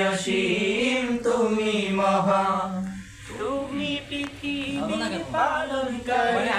অসীম তুমি মহা। তুমি পৃথিবী পালন মানে